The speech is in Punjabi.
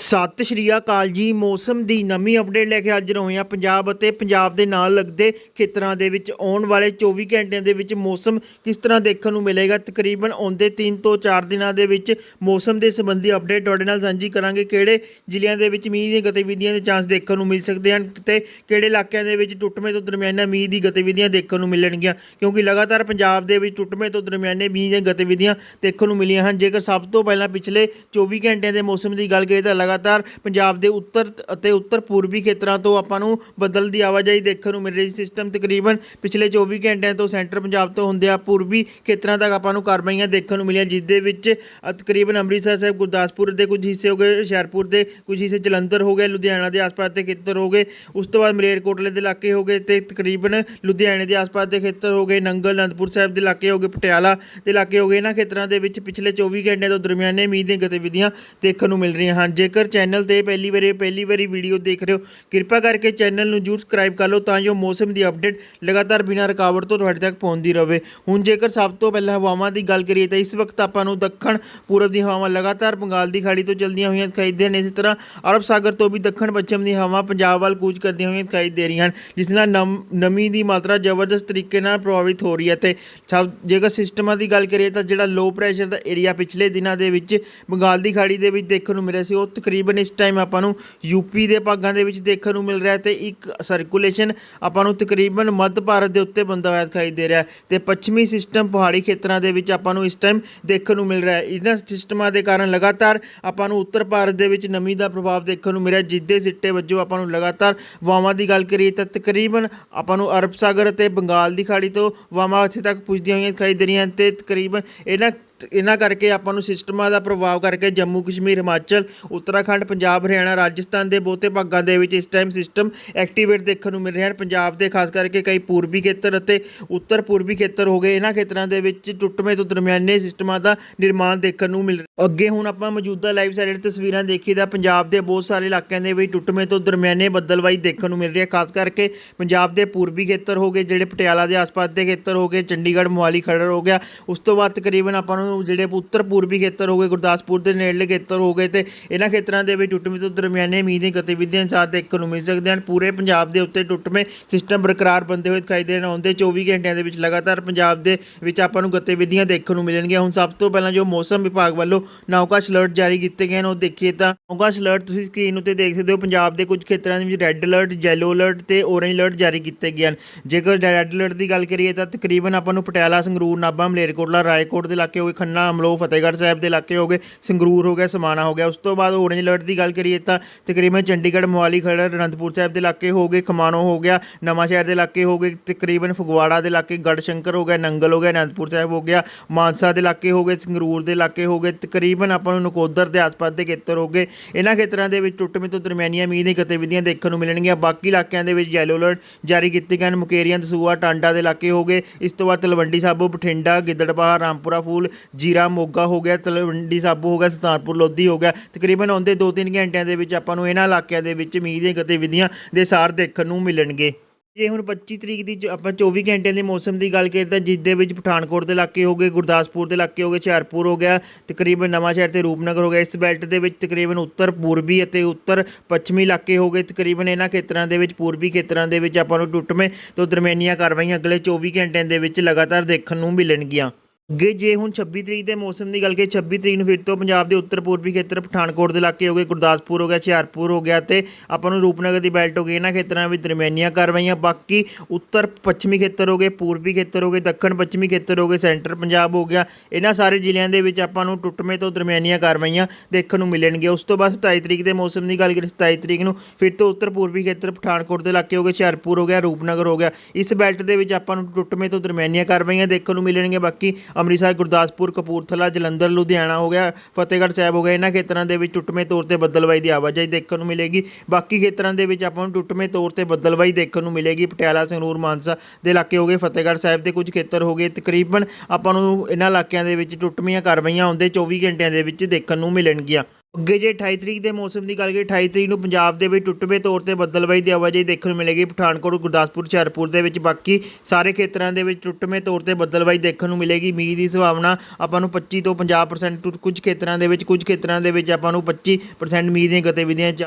ਸਤਿ ਸ਼੍ਰੀ ਅਕਾਲ ਜੀ। ਮੌਸਮ ਦੀ ਨਵੀਂ ਅਪਡੇਟ ਲੈ ਕੇ ਹਾਜ਼ਰ ਹੋਏ ਹਾਂ ਪੰਜਾਬ ਅਤੇ ਪੰਜਾਬ ਦੇ ਨਾਲ ਲੱਗਦੇ ਖੇਤਰਾਂ ਦੇ ਵਿੱਚ ਆਉਣ ਵਾਲੇ 24 ਘੰਟਿਆਂ ਦੇ ਵਿੱਚ ਮੌਸਮ ਕਿਸ ਤਰ੍ਹਾਂ ਦੇਖਣ ਨੂੰ ਮਿਲੇਗਾ। ਤਕਰੀਬਨ ਆਉਂਦੇ 3 ਤੋਂ 4 ਦਿਨਾਂ ਦੇ ਵਿੱਚ ਮੌਸਮ ਦੇ ਸੰਬੰਧੀ ਅਪਡੇਟ ਤੁਹਾਡੇ ਨਾਲ ਸਾਂਝੀ ਕਰਾਂਗੇ। ਕਿਹੜੇ ਜ਼ਿਲ੍ਹਿਆਂ ਦੇ ਵਿੱਚ ਮੀਂਹ ਦੀਆਂ ਗਤੀਵਿਧੀਆਂ ਦੇ ਚਾਂਸ ਦੇਖਣ ਨੂੰ ਮਿਲ ਸਕਦੇ ਹਨ ਤੇ ਕਿਹੜੇ ਇਲਾਕਿਆਂ ਦੇ ਵਿੱਚ ਟੁੱਟਵੇਂ ਤੋਂ ਦਰਮਿਆਨਾ ਮੀਂਹ ਦੀ ਗਤੀਵਿਧੀਆਂ ਦੇਖਣ ਨੂੰ ਮਿਲਣਗੀਆਂ। ਕਿਉਂਕਿ ਲਗਾਤਾਰ ਪੰਜਾਬ ਦੇ ਵਿੱਚ ਟੁੱਟਵੇਂ ਤੋਂ ਦਰਮਿਆਨੇ ਮੀਂਹ ਦੀਆਂ ਗਤੀਵਿਧੀਆਂ ਦੇਖਣ ਨੂੰ ਮਿਲੀਆਂ ਹਨ। ਜੇਕਰ ਸਭ ਤੋਂ ਪਹਿਲਾਂ ਪਿਛਲੇ 24 ਘੰਟਿਆਂ ਦੇ ਮੌਸਮ ਦੀ ਗੱਲ ਕਰੀਏ ਤਾਂ ਲਗਾਤਾਰ ਪੰਜਾਬ ਦੇ ਉੱਤਰ ਅਤੇ ਉੱਤਰ ਪੂਰਬੀ ਖੇਤਰਾਂ ਤੋਂ ਆਪਾਂ ਨੂੰ ਬਦਲ ਦੀ ਆਵਾਜਾਈ ਦੇਖਣ ਨੂੰ ਮਿਲ ਰਹੀ ਸਿਸਟਮ ਤਕਰੀਬਨ ਪਿਛਲੇ 24 ਘੰਟਿਆਂ ਤੋਂ ਸੈਂਟਰ ਪੰਜਾਬ ਤੋਂ ਹੁੰਦਿਆਂ ਪੂਰਬੀ ਖੇਤਰਾਂ ਤੱਕ ਆਪਾਂ ਨੂੰ ਕਾਰਵਾਈਆਂ ਦੇਖਣ ਨੂੰ ਮਿਲੀਆਂ, ਜਿਸ ਦੇ ਵਿੱਚ ਤਕਰੀਬਨ ਅੰਮ੍ਰਿਤਸਰ ਸਾਹਿਬ, ਗੁਰਦਾਸਪੁਰ ਦੇ ਕੁਝ ਹਿੱਸੇ ਹੋ ਗਏ, ਹੁਸ਼ਿਆਰਪੁਰ ਦੇ ਕੁਝ ਹਿੱਸੇ ਜਲੰਧਰ ਹੋ ਗਏ, ਲੁਧਿਆਣਾ ਦੇ ਆਸ-ਪਾਸ ਦੇ ਖੇਤਰ ਹੋ ਗਏ, ਉਸ ਤੋਂ ਬਾਅਦ ਮਲੇਰਕੋਟਲੇ ਦੇ ਇਲਾਕੇ ਹੋ ਗਏ ਤੇ ਤਕਰੀਬਨ ਲੁਧਿਆਣੇ ਦੇ ਆਸ-ਪਾਸ ਦੇ ਖੇਤਰ ਹੋ ਗਏ, ਨੰਗਲ, ਅਨੰਦਪੁਰ ਸਾਹਿਬ ਦੇ ਇਲਾਕੇ ਹੋ ਗਏ, ਪਟਿਆਲਾ ਦੇ ਇਲਾਕੇ ਹੋ ਗਏ। ਇਹਨਾਂ ਖੇਤਰਾਂ ਦੇ ਵਿੱਚ ਪਿਛਲੇ 24 ਘੰਟਿਆਂ ਤੋਂ ਦਰਮਿਆਨੇ ਮੀਂਹ ਦੀਆਂ ਗਤੀਵਿਧੀਆਂ ਦੇਖਣ ਨੂੰ ਮਿਲ ਰਹੀਆਂ ਹਨ। ਜੇਕਰ ਚੈਨਲ ਤੇ ਪਹਿਲੀ ਵਾਰੀ ਪਹਿਲੀ ਵਾਰੀ ਵੀਡੀਓ ਦੇਖ ਰਹੇ ਹੋ, ਕਿਰਪਾ ਕਰਕੇ ਚੈਨਲ ਨੂੰ ਜਰੂਰ ਸਬਸਕ੍ਰਾਈਬ ਕਰ ਲਓ ਤਾਂ ਜੋ ਮੌਸਮ ਦੀ ਅਪਡੇਟ ਲਗਾਤਾਰ ਬਿਨਾਂ ਰੁਕਾਵਟ ਤੋਂ ਤੁਹਾਡੇ ਤੱਕ ਪਹੁੰਚਦੀ ਰਹੇ। ਹੁਣ ਜੇਕਰ ਸਭ ਤੋਂ ਪਹਿਲਾਂ ਹਵਾਵਾਂ ਦੀ ਗੱਲ ਕਰੀਏ ਤਾਂ ਇਸ ਵਕਤ ਆਪਾਂ ਨੂੰ ਦੱਖਣ ਪੂਰਬ ਦੀ ਹਵਾਵਾਂ ਲਗਾਤਾਰ ਬੰਗਾਲ ਦੀ ਖਾੜੀ ਤੋਂ ਚੱਲਦੀਆਂ ਹੋਈਆਂ ਦਿਖਾਈ ਦੇ ਰਹੀਆਂ ਨੇ। ਇਸੇ ਤਰ੍ਹਾਂ ਅਰਬ ਸਾਗਰ ਤੋਂ ਵੀ ਦੱਖਣ ਪੱਛਮ ਦੀ ਹਵਾ ਪੰਜਾਬ ਵੱਲ ਕੂਚ ਕਰਦੀਆਂ ਹੋਈਆਂ ਦਿਖਾਈ ਦੇ ਰਹੀਆਂ ਹਨ, ਜਿਸ ਨਾਲ ਨਮ- ਨਮੀ ਦੀ ਮਾਤਰਾ ਜ਼ਬਰਦਸਤ ਤਰੀਕੇ ਨਾਲ ਪ੍ਰਭਾਵਿਤ ਹੋ ਰਹੀ ਹੈ ਤੇ ਸਭ, ਜੇਕਰ ਸਿਸਟਮਾਂ ਦੀ ਗੱਲ ਕਰੀਏ ਤਾਂ ਜਿਹੜਾ ਲੋ ਪ੍ਰੈਸ਼ਰ ਦਾ ਏਰੀਆ ਪਿਛਲੇ ਦਿਨਾਂ ਦੇ ਵਿੱਚ ਬੰਗਾਲ ਦੀ ਖਾੜੀ ਦੇ ਵਿੱਚ ਦੇਖਣ ਨੂੰ ਮਿਲਿਆ ਸੀ ਉਹ ਤਕਰੀਬਨ ਇਸ ਟਾਈਮ ਆਪਾਂ ਨੂੰ ਯੂਪੀ ਦੇ ਭਾਗਾਂ ਦੇ ਵਿੱਚ ਦੇਖਣ ਨੂੰ ਮਿਲ ਰਿਹਾ ਹੈ ਤੇ ਇੱਕ ਸਰਕੂਲੇਸ਼ਨ ਆਪਾਂ ਨੂੰ ਤਕਰੀਬਨ ਮੱਧ ਭਾਰਤ ਦੇ ਉੱਤੇ ਬੰਦਾ ਹੋਇਆ ਦਿਖਾਈ ਦੇ ਰਿਹਾ ਹੈ ਤੇ ਪੱਛਮੀ ਸਿਸਟਮ ਪਹਾੜੀ ਖੇਤਰਾਂ ਦੇ ਵਿੱਚ ਆਪਾਂ ਨੂੰ ਇਸ ਟਾਈਮ ਦੇਖਣ ਨੂੰ ਮਿਲ ਰਿਹਾ ਹੈ। ਇਹਨਾਂ ਸਿਸਟਮਾਂ ਦੇ ਕਾਰਨ ਲਗਾਤਾਰ ਆਪਾਂ ਨੂੰ ਉੱਤਰ ਭਾਰਤ ਦੇ ਵਿੱਚ ਨਮੀ ਦਾ ਪ੍ਰਭਾਵ ਦੇਖਣ ਨੂੰ ਮਿਲ ਰਿਹਾ ਜਿੱਦੇ ਸਿੱਟੇ ਵਜੋਂ ਆਪਾਂ ਨੂੰ ਲਗਾਤਾਰ ਵਾਵਾਂ ਦੀ ਗੱਲ ਕਰੀਏ ਤਾਂ ਤਕਰੀਬਨ ਆਪਾਂ ਨੂੰ ਅਰਬ ਸਾਗਰ ਅਤੇ ਬੰਗਾਲ ਦੀ ਖਾੜੀ ਤੋਂ ਵਾਵਾਂ ਇੱਥੇ ਤੱਕ ਪੁੱਜਦੀਆਂ ਹੋਈਆਂ ਦਿਖਾਈ ਦੇ ਰਹੀਆਂ ਹਨ ਤੇ ਤਕਰੀਬਨ ਇਹਨਾਂ ਇਹਨਾਂ ਕਰਕੇ ਆਪਾਂ ਨੂੰ ਸਿਸਟਮਾਂ ਦਾ ਪ੍ਰਭਾਵ ਕਰਕੇ ਜੰਮੂ ਕਸ਼ਮੀਰ, ਹਿਮਾਚਲ, ਉੱਤਰਾਖੰਡ, ਪੰਜਾਬ, ਹਰਿਆਣਾ, ਰਾਜਸਥਾਨ ਦੇ ਬਹੁਤੇ ਭਾਗਾਂ ਦੇ ਵਿੱਚ ਇਸ ਟਾਈਮ ਸਿਸਟਮ ਐਕਟੀਵੇਟ ਦੇਖਣ ਨੂੰ ਮਿਲ ਰਿਹਾ ਹਨ ਪੰਜਾਬ ਦੇ ਖਾਸ ਕਰਕੇ ਕਈ ਪੂਰਬੀ ਖੇਤਰ ਅਤੇ ਉੱਤਰ ਪੂਰਬੀ ਖੇਤਰ ਹੋ ਗਏ, ਇਹਨਾਂ ਖੇਤਰਾਂ ਦੇ ਵਿੱਚ ਟੁੱਟਵੇਂ ਤੋਂ ਦਰਮਿਆਨੇ ਸਿਸਟਮਾਂ ਦਾ ਨਿਰਮਾਣ ਦੇਖਣ ਨੂੰ ਮਿਲ ਰਿਹਾ ਅੱਗੇ ਹੁਣ ਆਪਾਂ ਮੌਜੂਦਾ ਲਾਈਵ ਸਾਈਡ ਤਸਵੀਰਾਂ ਦੇਖੀ ਤਾਂ ਪੰਜਾਬ ਦੇ ਬਹੁਤ ਸਾਰੇ ਇਲਾਕਿਆਂ ਦੇ ਵਿੱਚ ਟੁੱਟਵੇਂ ਤੋਂ ਦਰਮਿਆਨੇ ਬੱਦਲਵਾਈ ਦੇਖਣ ਨੂੰ ਮਿਲ ਰਹੀ ਹੈ। ਖਾਸ ਕਰਕੇ ਪੰਜਾਬ ਦੇ ਪੂਰਬੀ ਖੇਤਰ ਹੋ ਗਏ, ਜਿਹੜੇ ਪਟਿਆਲਾ ਦੇ ਆਸ-ਪਾਸ ਦੇ ਖੇਤਰ ਹੋ ਗਏ, ਚੰਡੀਗੜ੍ਹ, ਮੋਹਾਲੀ, ਖਰੜ ਹੋ ਗਿਆ। ਉਸ ਤੋਂ ਬਾਅਦ ਤਕਰੀਬਨ ਆਪਾਂ ਨੂੰ ਜਿਹੜੇ ਉੱਤਰ ਪੂਰਬੀ ਖੇਤਰ ਹੋ ਗਏ, ਗੁਰਦਾਸਪੁਰ ਦੇ ਨੇੜਲੇ ਖੇਤਰ ਹੋ ਗਏ ਤੇ ਇਹਨਾਂ ਖੇਤਰਾਂ ਦੇ ਵਿੱਚ ਟੁੱਟਵੇਂ ਤੋਂ ਦਰਮਿਆਨੇ ਮੀਂਹ ਦੀਆਂ ਗਤੀਵਿਧੀਆਂ ਅਨੁਸਾਰ ਦੇਖਣ ਨੂੰ ਮਿਲ ਸਕਦੇ ਹਨ। ਪੂਰੇ ਪੰਜਾਬ ਦੇ ਉੱਤੇ ਟੁੱਟਵੇਂ ਸਿਸਟਮ ਬਰਕਰਾਰ ਬੰਦੇ ਹੋਏ ਦਿਖਾਈ ਦੇਣ ਆਉਂਦੇ 24 ਘੰਟਿਆਂ ਦੇ ਵਿੱਚ ਲਗਾਤਾਰ ਪੰਜਾਬ ਦੇ ਵਿੱਚ ਆਪਾਂ ਨੂੰ ਗਤੀਵਿਧੀਆਂ ਦੇਖਣ ਨੂੰ ਮਿਲਣਗੀਆਂ। ਹੁਣ ਸਭ ਤੋਂ ਪਹਿਲਾਂ ਜੋ ਮੌਸਮ ਵਿਭਾਗ ਵੱਲੋਂ ਨੌਕਾਸ਼ ਅਲਰਟ ਜਾਰੀ ਕੀਤੇ ਗਏ ਹਨ, ਉਹ ਦੇਖੀਏ ਤਾਂ ਨੌਕਾਸ਼ ਅਲਰਟ ਤੁਸੀਂ ਸਕਰੀਨ ਉੱਤੇ ਦੇਖ ਸਕਦੇ ਹੋ, ਪੰਜਾਬ ਦੇ ਕੁਝ ਖੇਤਰਾਂ ਦੇ ਵਿੱਚ ਰੈੱਡ ਅਲਰਟ ਯੈਲੋ ਅਲਰਟ ਤੇ ਔਰੇਂਜ ਅਲਰਟ ਜਾਰੀ ਕੀਤੇ ਗਏ ਹਨ। ਜੇਕਰ ਰੈੱਡ ਅਲਰਟ ਦੀ ਗੱਲ ਕਰੀਏ ਤਾਂ ਤਕਰੀਬਨ ਆਪਾਂ ਨੂੰ ਪਟਿਆਲਾ, ਸੰਗਰੂਰ, ਨਾਭਾ, ਮਲੇਰਕੋਟਲਾ, ਰਾਏਕੋਟ ਦੇ ਇਲਾਕੇ ਹੋਏ ਖੰਨਾ ਅਮਲੋ ਫਤਿਹਗੜ੍ਹ ਸਾਹਿਬ ਦੇ ਇਲਾਕੇ ਹੋ ਗਏ, ਸੰਗਰੂਰ ਹੋ ਗਿਆ, ਸਮਾਣਾ ਹੋ ਗਿਆ। ਉਸ ਤੋਂ ਬਾਅਦ ਔਰੇਂਜ ਅਲਰਟ ਦੀ ਗੱਲ ਕਰੀਏ ਤਾਂ ਤਕਰੀਬਨ ਚੰਡੀਗੜ੍ਹ, ਮੋਹਾਲੀ, ਖਰੜ, ਅਨੰਦਪੁਰ ਸਾਹਿਬ ਦੇ ਇਲਾਕੇ ਹੋ ਗਏ, ਖਮਾਣੋ ਹੋ ਗਿਆ ਨਵਾਂ ਸ਼ਹਿਰ ਦੇ ਇਲਾਕੇ ਹੋ ਗਏ, ਤਕਰੀਬਨ ਫਗਵਾੜਾ ਦੇ ਇਲਾਕੇ, ਗੜਸ਼ੰਕਰ ਹੋ ਗਿਆ, ਨੰਗਲ ਹੋ ਗਿਆ, ਅਨੰਦਪੁਰ ਸਾਹਿਬ ਹੋ ਗਿਆ, ਮਾਨਸਾ ਦੇ ਇਲਾਕੇ ਹੋ ਗਏ, ਸੰਗਰੂਰ ਦੇ ਇਲਾਕੇ ਹੋ ਗਏ, ਤਕਰੀਬਨ ਆਪਾਂ ਨੂੰ ਨਕੋਦਰ ਦੇ ਆਸ-ਪਾਸ ਦੇ ਖੇਤਰ ਹੋ ਗਏ। ਇਹਨਾਂ ਖੇਤਰਾਂ ਦੇ ਵਿੱਚ ਟੁੱਟਵੇਂ ਤੋਂ ਦਰਮਿਆਨੀਆਂ ਮੀਂਹ ਦੀਆਂ ਗਤੀਵਿਧੀਆਂ ਦੇਖਣ ਨੂੰ ਮਿਲਣਗੀਆਂ। ਬਾਕੀ ਇਲਾਕਿਆਂ ਦੇ ਵਿੱਚ ਯੈਲੋ ਅਲਰਟ ਜਾਰੀ ਕੀਤੇ ਗਏ ਹਨ। ਮੁਕੇਰੀਆਂ ਦਸੂਆ ਟਾਂਡਾ ਦੇ ਇਲਾਕੇ ਹੋ ਗਏ। ਇਸ ਤੋਂ ਬਾਅਦ ਤਲਵੰਡੀ ਸਾਬੋ, ਬਠਿੰਡਾ, ਗਿੱਦੜਬਾਹਾ, ਰਾਮਪੁਰਾ ਫੂਲ ਜੀਰਾ ਮੋਗਾ ਹੋ ਗਿਆ, ਤਲਵੰਡੀ ਸਾਬੋ ਹੋ ਗਿਆ, ਸੁਲਤਾਨਪੁਰ ਲੋਧੀ ਹੋ ਗਿਆ। ਤਕਰੀਬਨ ਆਉਂਦੇ 2-3 ਘੰਟਿਆਂ ਦੇ ਵਿੱਚ ਆਪਾਂ ਨੂੰ ਇਹਨਾਂ ਇਲਾਕਿਆਂ ਦੇ ਵਿੱਚ ਮੀਂਹ ਦੀਆਂ ਗਤੀਵਿਧੀਆਂ ਦੇ ਸਾਰ ਦੇਖਣ ਨੂੰ ਮਿਲਣਗੇ। ਜੇ ਹੁਣ 25 ਤਰੀਕ ਦੀ ਜੋ ਆਪਾਂ 24 ਘੰਟਿਆਂ ਦੇ ਮੌਸਮ ਦੀ ਗੱਲ ਕਰੀਏ ਤਾਂ ਜਿਸ ਦੇ ਵਿੱਚ ਪਠਾਨਕੋਟ ਦੇ ਇਲਾਕੇ ਹੋ ਗਏ, ਗੁਰਦਾਸਪੁਰ ਦੇ ਇਲਾਕੇ ਹੋ ਗਏ, ਹੁਸ਼ਿਆਰਪੁਰ ਹੋ ਗਿਆ, ਤਕਰੀਬਨ ਨਵਾਂ ਸ਼ਹਿਰ ਤੇ ਰੂਪਨਗਰ ਹੋ ਗਿਆ। ਇਸ ਬੈਲਟ ਦੇ ਵਿੱਚ ਤਕਰੀਬਨ ਉੱਤਰ ਪੂਰਬੀ ਅਤੇ ਉੱਤਰ ਪੱਛਮੀ ਇਲਾਕੇ ਹੋ ਗਏ। ਤਕਰੀਬਨ ਇਹਨਾਂ ਖੇਤਰਾਂ ਦੇ ਵਿੱਚ ਪੂਰਬੀ ਖੇਤਰਾਂ ਦੇ ਵਿੱਚ ਆਪਾਂ ਨੂੰ ਟੁੱਟਵੇਂ ਤੋਂ ਦਰਮਿਆਨੀਆਂ ਕਾਰਵਾਈਆਂ ਅਗਲੇ 24 ਘੰਟਿਆਂ ਦੇ ਵਿੱਚ ਲਗਾਤਾਰ ਦੇਖਣ ਨੂੰ ਮਿਲਣਗੀਆਂ। ਅੱਗੇ ਜੇ ਹੁਣ 26 ਤਰੀਕ ਦੇ ਮੌਸਮ ਦੀ ਗੱਲ ਕਰੀਏ 26 ਤਰੀਕ ਨੂੰ ਫਿਰ ਤੋਂ ਪੰਜਾਬ ਦੇ ਉੱਤਰ ਪੂਰਬੀ ਖੇਤਰ, ਪਠਾਨਕੋਟ ਦੇ ਇਲਾਕੇ ਹੋ ਗਏ, ਗੁਰਦਾਸਪੁਰ ਹੋ ਗਿਆ, ਹੁਸ਼ਿਆਰਪੁਰ ਹੋ ਗਿਆ ਤੇ ਆਪਾਂ ਨੂੰ ਰੂਪਨਗਰ ਦੀ ਬੈਲਟ ਹੋ ਗਈ। ਇਹਨਾਂ ਖੇਤਰਾਂ ਵਿੱਚ ਦਰਮਿਆਨੀਆਂ ਕਾਰਵਾਈਆਂ ਬਾਕੀ ਉੱਤਰ ਪੱਛਮੀ ਖੇਤਰ ਹੋ ਗਏ, ਪੂਰਬੀ ਖੇਤਰ ਹੋ ਗਏ, ਦੱਖਣ ਪੱਛਮੀ ਖੇਤਰ ਹੋ ਗਏ, ਸੈਂਟਰ ਪੰਜਾਬ ਹੋ ਗਿਆ। ਇਹਨਾਂ ਸਾਰੇ ਜ਼ਿਲ੍ਹਿਆਂ ਦੇ ਵਿੱਚ ਆਪਾਂ ਨੂੰ ਟੁੱਟਵੇਂ ਤੋਂ ਦਰਮਿਆਨੀਆਂ ਕਾਰਵਾਈਆਂ ਦੇਖਣ ਨੂੰ ਮਿਲਣਗੀਆਂ। ਉਸ ਤੋਂ ਬਾਅਦ 27 ਤਰੀਕ ਦੇ ਮੌਸਮ ਦੀ ਗੱਲ ਕਰੀਏ 27 ਤਰੀਕ ਨੂੰ ਫਿਰ ਤੋਂ ਉੱਤਰ ਪੂਰਬੀ ਖੇਤਰ, ਪਠਾਨਕੋਟ ਦੇ ਇਲਾਕੇ ਹੋ ਗਏ, ਹੁਸ਼ਿਆਰਪੁਰ ਹੋ ਗਿਆ, ਰੂਪਨਗਰ ਹੋ ਗਿਆ। ਇਸ ਬੈਲਟ ਦੇ ਵਿੱਚ ਆਪਾਂ ਨੂੰ ਟੁੱਟਵੇਂ ਤੋਂ ਦਰਮਿਆਨੀਆਂ ਕਾਰਵਾਈਆਂ ਦੇਖਣ ਨੂੰ ਮਿਲਣਗੀਆਂ। ਬਾਕੀ ਅੰਮ੍ਰਿਤਸਰ, ਗੁਰਦਾਸਪੁਰ, ਕਪੂਰਥਲਾ, ਜਲੰਧਰ, ਲੁਧਿਆਣਾ ਹੋ ਗਿਆ, ਫਤਿਹਗੜ੍ਹ ਸਾਹਿਬ ਹੋ ਗਿਆ। ਇਹਨਾਂ ਖੇਤਰਾਂ ਦੇ ਵਿੱਚ ਟੁੱਟਵੇਂ ਤੌਰ ਤੇ ਬੱਦਲਵਾਈ ਦੀ ਆਵਾਜਾਈ ਦੇਖਣ ਨੂੰ ਮਿਲੇਗੀ। ਬਾਕੀ ਖੇਤਰਾਂ ਦੇ ਵਿੱਚ ਆਪਾਂ ਨੂੰ ਟੁੱਟਵੇਂ ਤੌਰ ਤੇ ਬੱਦਲਵਾਈ ਦੇਖਣ ਨੂੰ ਮਿਲੇਗੀ। ਪਟਿਆਲਾ, ਸੰਗਰੂਰ, ਮਾਨਸਾ ਦੇ ਇਲਾਕੇ ਹੋ ਗਏ, ਫਤਿਹਗੜ੍ਹ ਸਾਹਿਬ ਦੇ ਕੁਝ ਖੇਤਰ ਹੋ ਗਏ। ਤਕਰੀਬਨ ਆਪਾਂ ਨੂੰ ਇਹਨਾਂ ਇਲਾਕਿਆਂ ਦੇ ਵਿੱਚ ਟੁੱਟਵੀਆਂ ਕਾਰਵਾਈਆਂ ਆਉਂਦੇ 24 ਘੰਟਿਆਂ ਦੇ ਵਿੱਚ ਦੇਖਣ ਨੂੰ ਮਿਲਣਗੀਆਂ। ਅੱਗੇ ਜੇ 28 ਤਰੀਕ ਦੇ ਮੌਸਮ ਦੀ ਗੱਲ ਕਰੀਏ 28 ਤਰੀਕ ਨੂੰ ਪੰਜਾਬ ਦੇ ਵਿੱਚ ਟੁੱਟਵੇਂ ਤੌਰ ਤੇ ਬੱਦਲਬਾਈ ਦੀ ਆਵਾਜਾਈ ਦੇਖਣ ਨੂੰ ਮਿਲੇਗੀ। ਪਠਾਨਕੋਟ, ਗੁਰਦਾਸਪੁਰ, ਹੁਸ਼ਿਆਰਪੁਰ ਦੇ ਵਿੱਚ ਬਾਕੀ ਸਾਰੇ ਖੇਤਰਾਂ ਦੇ ਵਿੱਚ ਟੁੱਟਵੇਂ ਤੌਰ ਤੇ ਬੱਦਲਬਾਈ ਦੇਖਣ ਨੂੰ ਮਿਲੇਗੀ। ਮੀਂਹ ਦੀ ਸੰਭਾਵਨਾ ਆਪਾਂ ਨੂੰ 25 ਤੋਂ 50% ਕੁਝ ਖੇਤਰਾਂ ਦੇ ਵਿੱਚ, ਕੁਝ ਖੇਤਰਾਂ ਦੇ ਵਿੱਚ ਆਪਾਂ ਨੂੰ 25% ਮੀਂਹ ਦੀਆਂ ਗਤੀਵਿਧੀਆਂ ਚ